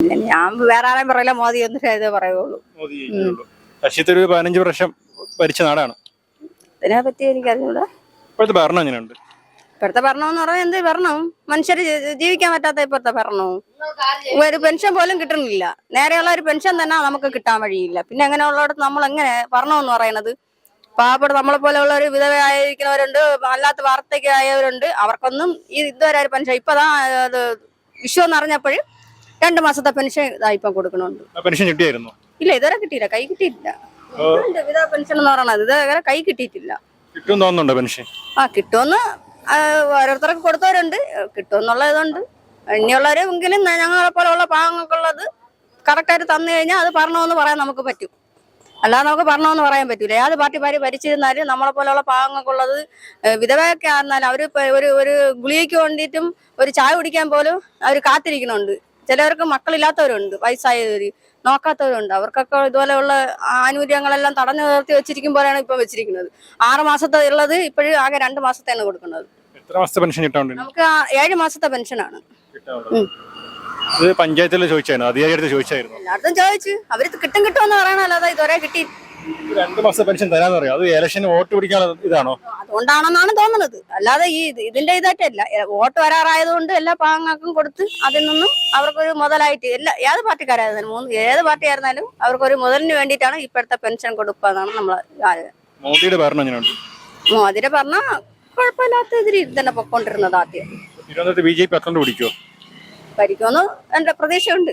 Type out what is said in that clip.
ഞാൻ വേറെ ആരെയും പറയില്ല മോദി ഒന്ന് പറയുള്ളൂ. ശശി തരൂർ പതിനഞ്ച് വർഷം ഭരിച്ച നാടാണ്. ഇതിനെ പറ്റി എനിക്കറിഞ്ഞൂടാ. ഇപ്പോഴത്തെ ഭരണം എങ്ങനെയുണ്ട്? ഇപ്പോഴത്തെ ഭരണം എന്ന് പറഞ്ഞാൽ എന്ത് ഭരണം? മനുഷ്യർ ജീവിക്കാൻ പറ്റാത്ത ഇപ്പോഴത്തെ ഭരണവും. ഒരു പെൻഷൻ പോലും കിട്ടണില്ല നേരെയുള്ള ഒരു പെൻഷൻ തന്നെ നമുക്ക് കിട്ടാൻ വഴിയില്ല. പിന്നെ അങ്ങനെയുള്ളിടത്ത് നമ്മൾ എങ്ങനെ ഭരണം എന്ന് പറയുന്നത് പാവപ്പെട്ട നമ്മളെ പോലെയുള്ള ഒരു വിധവയായിരിക്കുന്നവരുണ്ട് അല്ലാത്ത വാർത്തയ്ക്കായവരുണ്ട് അവർക്കൊന്നും ഈ ഇതുവരെ ഒരു പെൻഷൻ ഇപ്പതാ അത് വിഷു എന്ന് അറിഞ്ഞപ്പോഴും രണ്ട് മാസത്തെ പെൻഷൻ ഇതായിപ്പം ഇപ്പം കൊടുക്കണുണ്ട്. പെൻഷൻ കിട്ടിയായിരുന്നു? ഇല്ല ഇതുവരെ കിട്ടിയില്ല കൈ കിട്ടിയിട്ടില്ല. വിധവ പെൻഷൻ എന്ന് പറയണത് ഇതുവരെ കൈ കിട്ടിയിട്ടില്ല. കിട്ടും തോന്നുന്നുണ്ടോ പെൻഷൻ? ആ കിട്ടുമെന്ന് ആ, ഓരോരുത്തർക്ക് കൊടുത്തവരുണ്ട് കിട്ടുമെന്നുള്ള ഇതുണ്ട് ഇനിയുള്ളവരെങ്കിലും ഞങ്ങളെ പോലെയുള്ള പാവങ്ങൾക്കുള്ളത് കറക്റ്റായിട്ട് തന്നു കഴിഞ്ഞാൽ അത് പറഞ്ഞോന്ന് പറയാൻ നമുക്ക് പറ്റും. അല്ലാതെ നമുക്ക് പറഞ്ഞോന്ന് പറയാൻ പറ്റൂല. ഏത് പാർട്ടി പാരി ഭരിച്ചിരുന്നാലും നമ്മളെ പോലെയുള്ള പാവങ്ങൾക്കുള്ളത് വിധവയൊക്കെ ആയിരുന്നാലും അവർ ഒരു ഒരു ഗുളികയ്ക്ക് വേണ്ടിയിട്ടും ഒരു ചായ കുടിക്കാൻ പോലും അവർ കാത്തിരിക്കണുണ്ട്. ചിലവർക്ക് മക്കളില്ലാത്തവരുണ്ട് വയസ്സായവർ നോക്കാത്തവരുണ്ട്. അവർക്കൊക്കെ ഇതുപോലെയുള്ള ആനുകൂല്യങ്ങളെല്ലാം തടഞ്ഞു നിർത്തി വെച്ചിരിക്കുമ്പോഴാണ് ഇപ്പൊ വെച്ചിരിക്കുന്നത്. ആറ് മാസത്തെ ഉള്ളത് ഇപ്പോഴും ആകെ രണ്ട് മാസത്തെയാണ് കൊടുക്കുന്നത്. എത്ര മാസത്തെ പെൻഷൻ നമുക്ക് ഏഴു മാസത്തെ പെൻഷനാണ്. പഞ്ചായത്തിൽ ചോദിച്ചായിരുന്നു? അധികാരിയുടെ ചോദിച്ചായിരുന്നു? എല്ലായിടത്തും ചോദിച്ചു. അവർ കിട്ടും കിട്ടുമെന്ന് പറയണല്ലാതെ ഇതുവരെ കിട്ടി രണ്ട് മാസം പെൻഷൻ തരാന്ന് പറയാം. അത് ഇലക്ഷന് വോട്ട് പിടിക്കാനുള്ള ഇതാണോ? അതുകൊണ്ടാണെന്നാണ് തോന്നുന്നത്. അല്ലാതെ ഈ ഇതിന്റെ ഇതായിട്ടല്ല. വോട്ട് വരാറായതുകൊണ്ട് എല്ലാ പാങ്ങൾക്കും കൊടുത്ത് അതിൽ നിന്നും അവർക്കൊരു മുതലായിട്ട് എല്ലാ ഏത് പാർട്ടിക്കാരായിരുന്നാലും മൂന്ന് ഏത് പാർട്ടി ആയിരുന്നാലും അവർക്കൊരു മുതലിന് വേണ്ടിയിട്ടാണ് ഇപ്പോഴത്തെ പെൻഷൻ കൊടുക്കുക എന്നാണ് ആഗ്രഹം മോദിയുടെ ഭരണം എങ്ങനെയുണ്ട്? മോതിരെ പറഞ്ഞ കുഴപ്പമില്ലാത്ത ഇതിൽ തന്നെ പൊക്കോണ്ടിരുന്നത് ആദ്യം. തിരുവനന്തപുരത്ത് ബി ജെ പി അക്കൗണ്ട് പിടിക്കുമോ ഭരിക്കുമെന്ന് എന്റെ പ്രതീക്ഷയുണ്ട്.